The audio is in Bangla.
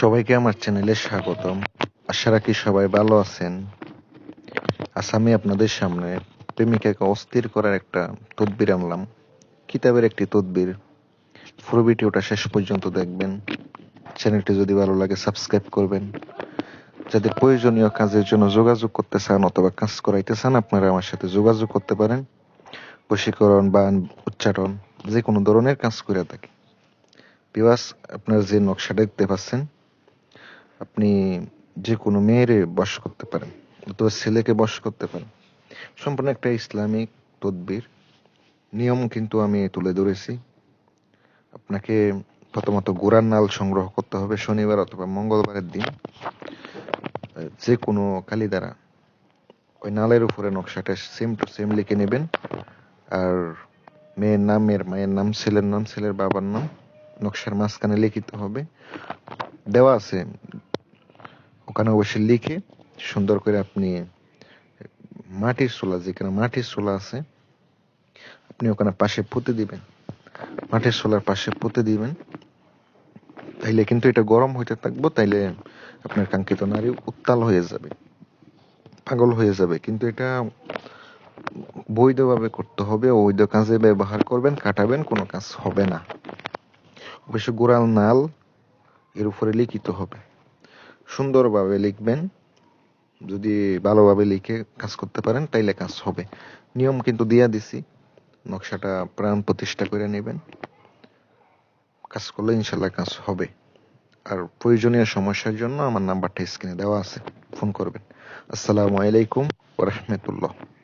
সবাইকে আমার চ্যানেলে স্বাগতম। আশা রাখি সবাই ভালো আছেন। আজ আমি আপনাদের সামনে প্রেমিকাকে অস্থির করার একটা তদবির আনলাম। কিতাবের একটি তদবির। পুরো ভিডিওটা শেষ পর্যন্ত দেখবেন। চ্যানেলটি যদি ভালো লাগে সাবস্ক্রাইব করবেন। যাদের প্রয়োজনীয় কাজের জন্য যোগাযোগ করতে চান অথবা কাজ করাইতে চান, আপনারা আমার সাথে যোগাযোগ করতে পারেন। বশীকরণ বা উচ্চারণ যে কোনো ধরনের কাজ করে থাকি। বিবাস আপনার যে নকশা দেখতে পাচ্ছেন আপনি যে কোনো মেয়েরে বশ করতে পারেন, অথবা ছেলেকে বশ করতে পারেন। সম্পূর্ণ একটা ইসলামিক তদবির। নিয়ম কিন্তু আমি তুলে ধরেছি। আপনাকে প্রথমত গোড়ার নাল সংগ্রহ করতে হবে শনিবার অথবা মঙ্গলবারের দিন। যে কোনো কালি দ্বারা ওই নালের উপরে নকশাটা সেম টু সেম লিখে নেবেন। আর মেয়ের নাম, মেয়ের মায়ের নাম, ছেলের নাম, ছেলের বাবার নাম নকশার মাঝখানে লিখিত হবে। দেওয়া আছে ওখানে অবশ্যই লিখে সুন্দর করে আপনি মাটির চুলা, যেখানে মাটির চুলা আছে, আপনি ওখানে পাশে পুঁতে দিবেন। মাটির চুলার পাশে পুঁতে দিবেন। তাইলে কিন্তু এটা গরম হইতে থাকব, তাইলে আপনার কাঙ্ক্ষিত নারী উত্তাল হয়ে যাবে, পাগল হয়ে যাবে। কিন্তু এটা বৈধভাবে করতে হবে, অবৈধ কাজে ব্যবহার করবেন, কাটাবেন, কোনো কাজ হবে না। অবশ্য গোড়াল নাল এর উপরে লিখিত হবে। সুন্দরভাবে লিখবেন। যদি ভালোভাবে লিখে কাজ করতে পারেন, তাইলে কাজ হবে। নিয়ম কিন্তু দিয়া দিছি। নকশাটা প্রাণ প্রতিষ্ঠা করে নেবেন। কাজ করলে ইনশাল্লাহ কাজ হবে। আর প্রয়োজনীয় সমস্যার জন্য আমার নাম্বারটা স্ক্রিনে দেওয়া আছে। ফোন করবেন। আসসালামু আলাইকুম ওরহমতুল্লাহ